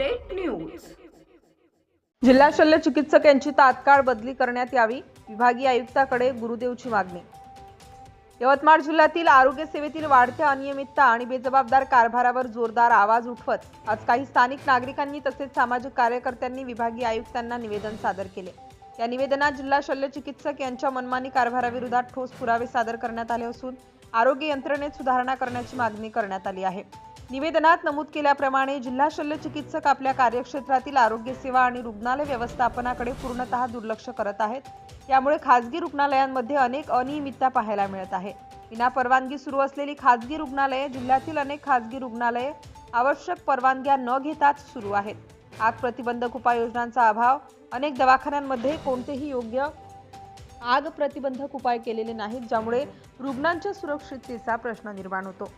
Update news जिल्हा शल्य चिकित्सक यांची तात्काळ बदली करण्यात यावी विभागीय आयुक्ताकडे गुरुदेवची मागणी. यवतमाळ जिल्ह्यातील आरोग्य सेवेतील वाढत्या अनियमितता आणि बेजबाबदार कारभारावर जोरदार आवाज उठवत आज काही स्थानिक नागरिकांनी तसेच सामाजिक कार्यकर्त्यांनी विभागीय आयुक्तांना निवेदन सादर केले. या निवेदनात जिल्हा शल्य चिकित्सक यांच्या मनमानी कारभाराविरोधात ठोस पुरावे सादर करण्यात आले असून आरोग्य यंत्रणेत सुधारणा करण्याची मागणी करण्यात आली आहे. निवेदनात नमूद केल्याप्रमाणे जिल्हा शल्य चिकित्सक आपल्या कार्यक्षेत्रातील आरोग्य सेवा आणि रुग्णालय व्यवस्थापनाकडे पूर्णतः दुर्लक्ष करत आहेत. यामुळे खासगी रुग्णालयांमध्ये अनेक अनियमितता पाहायला मिळत आहे. विना परवानगी सुरू असलेली खासगी रुग्णालये जिल्ह्यातील अनेक खासगी रुग्णालये आवश्यक परवानग्या न घेताच सुरू आहेत. आग प्रतिबंधक उपाययोजनांचा अभाव अनेक दवाखान्यांमध्ये कोणतेही योग्य आग प्रतिबंधक उपाय केलेले नाहीत ज्यामुळे रुग्णांच्या सुरक्षिततेचा प्रश्न निर्माण होतो.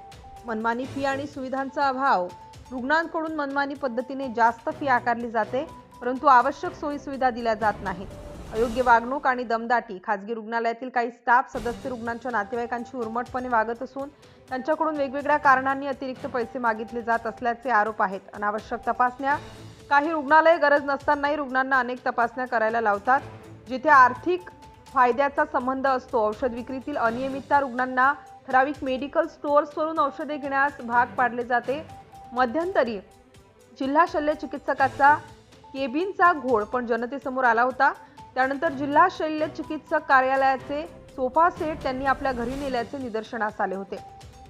मनमानी फी आणि सुविधांचा अभाव. रुग्णांकडून मनमानी पद्धतीने जास्त फी आकारली जाते परंतु आवश्यक सोयीसुविधा दिल्या जात नाहीत. अयोग्य वागणूक आणि दमदाटी. खाजगी रुग्णालयातील काही स्टाफ सदस्य रुग्णांच्या नातेवाईकांशी उर्मटपणे वागत असून त्यांच्याकडून वेगवेगळ्या कारणांनी अतिरिक्त पैसे मागितले जात असल्याचे आरोप आहेत. अनावश्यक तपासण्या. काही रुग्णालय गरज नसतानाही रुग्णांना अनेक तपासण्या करायला लावतात जिथे आर्थिक फायद्याचा संबंध असतो. औषध विक्रीतील अनियमितता रुग्णांना ठराविक मेडिकल स्टोअर्सवरून औषधे घेण्यास भाग पाडले जाते. मध्यंतरी जिल्हा शल्य चिकित्सकाचा केबिनचा घोळ पण जनतेसमोर आला होता. त्यानंतर जिल्हा शल्य चिकित्सक कार्यालयाचे सोफा सेट त्यांनी आपल्या घरी नेल्याचे निदर्शनास आले होते.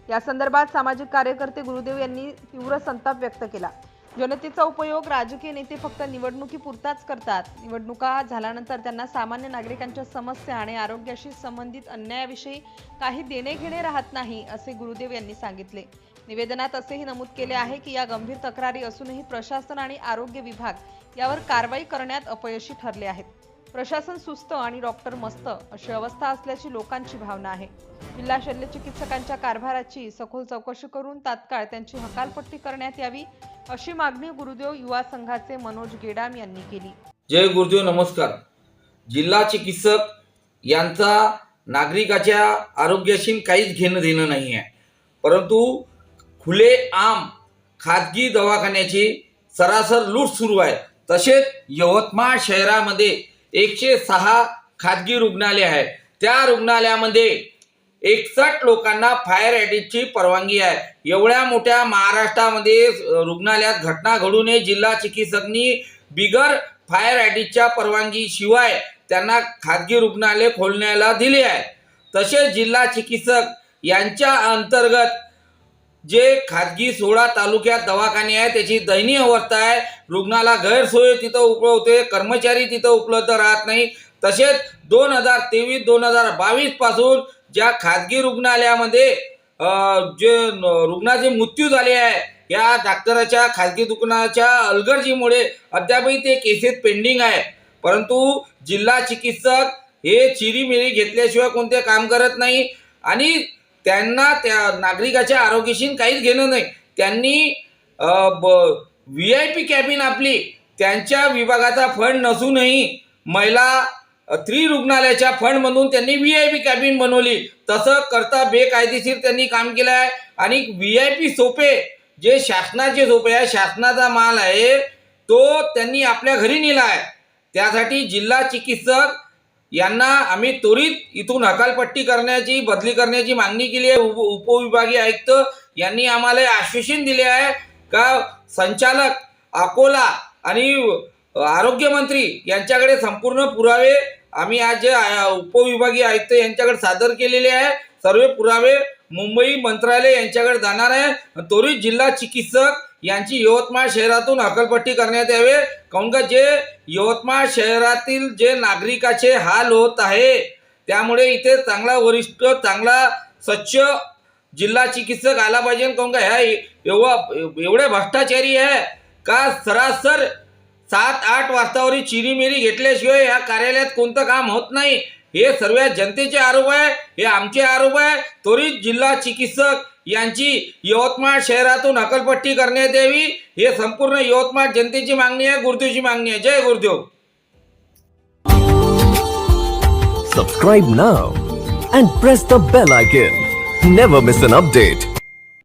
या संदर्भात सामाजिक कार्यकर्ते गुरुदेव यांनी तीव्र संताप व्यक्त केला. जनतेचा उपयोग राजकीय नेते फक्त निवडणुकीपुरताच करतात. निवडणुका झाल्यानंतर त्यांना सामान्य नागरिकांच्या समस्या आणि आरोग्याशी संबंधित अन्यायाविषयी काही देणे घेणे राहत नाही असे गुरुदेव यांनी सांगितले. निवेदनात असेही नमूद केले आहे की या गंभीर तक्रारी असूनही प्रशासन आणि आरोग्य विभाग यावर कारवाई करण्यात अपयशी ठरले आहेत. प्रशासन सुस्त आणि डॉक्टर मस्त अशी अवस्था असल्याची लोकांची भावना आहे. जिल्हा शल्य चिकित्सकांच्या कारभाराची सखोल चौकशी करून तात्काळ त्यांची हकालपट्टी करण्यात यावी अशी मागणी गुरुदेव युवा संघाचे मनोज गेडाम यांनी केली. जय गुरुदेव नमस्कार. जिल्हा चिकित्सक यांचा नागरिकाच्या आरोग्याशी काहीच घेणं देणं नाही आहे. परंतु खुले आम खाजगी दवाखान्याची सरासर लूट सुरू आहे. तसेच यवतमाळ शहरामध्ये एकशे सहा खाजगी रुग्णालय आहे. त्या रुग्णालयामध्ये एकसष्ट लोकांना फायर ॲडिटची परवानगी आहे. एवढ्या मोठ्या महाराष्ट्रामध्ये रुग्णालयात घटना घडू नये जिल्हा चिकित्सकनी बिगर फायर ॲडिटच्या परवानगी शिवाय त्यांना खाजगी रुग्णालय खोलण्याला दिले आहे. तसेच जिल्हा चिकित्सक यांच्या अंतर्गत जे खाजगी सोळा तालुक्यात दवाखाने आहे त्याची दयनीय अवस्था आहे. रुग्णाला गैरसोय तिथं उपलब्ध होते कर्मचारी तिथं उपलब्ध राहत नाही. तसेच दोन हजार तेवीस दोन हजार बावीसपासून ज्या खाजगी रुग्णालयामध्ये जे रुग्णाचे मृत्यू झाले आहे या डॉक्टराच्या खाजगी दुकानाच्या अलगर्जीमुळे अद्यापही ते केसेस पेंडिंग आहे. परंतु जिल्हा चिकित्सक हे चिरीमिरी घेतल्याशिवाय कोणते काम करत नाही. आणि त्यांना त्या नागरिकाच्या आरोग्याशी काहीच घेणं नाही. त्यांनी व्ही आय पी कॅबिन आपली त्यांच्या विभागाचा फंड नसूनही महिला अ, स्त्री रुग्णालयाच्या फंडमधून त्यांनी व्ही आय पी कॅबिन बनवली. तसं करता बेकायदेशीर त्यांनी काम केलं आहे. आणि व्ही आय पी सोपे जे शासनाचे सोपे आहे शासनाचा माल आहे तो त्यांनी आपल्या घरी नेला आहे. त्यासाठी जिल्हा चिकित्सक यांना आम्ही त्वरित इथून हकालपट्टी करण्याची बदली करण्याची मागणी केली आहे. उप उपविभागीय आयुक्त यांनी आम्हाला आश्वासन दिले आहे का संचालक अकोला आणि आरोग्यमंत्री यांच्याकडे संपूर्ण पुरावे आम्ही आज जे उपविभागीय आयुक्त यांच्याकडे सादर केलेले आहे. सर्व पुरावे मुंबई मंत्रालय यांच्याकडे जाणार आहे. त्वरित जिल्हा चिकित्सक यांची यवतमाळ शहरातून हकलपट्टी करण्यात यावे. काऊन का जे यवतमाळ शहरातील जे नागरिकाचे हाल होत आहे त्यामुळे इथे चांगला वरिष्ठ चांगला स्वच्छ जिल्हा चिकित्सक आला पाहिजे. काऊन का ह्या एवढा एवढे भ्रष्टाचारी आहे का सरासर सात आठ वाजतावरी चिरीमिरी घेतल्याशिवाय या कार्यालयात कोणतं काम होत नाही? हे सर्व जनतेचे आरोप आहे हे आमचे आरोप आहे. त्वरित जिल्हा चिकित्सक यांची यवतमाळ शहरातून हकलपट्टी करण्यात यावी हे संपूर्ण यवतमाळ जनतेची मागणी आहे गुरुदेवची मागणी आहे. जय Gurudev. Subscribe now and press the bell icon never miss an update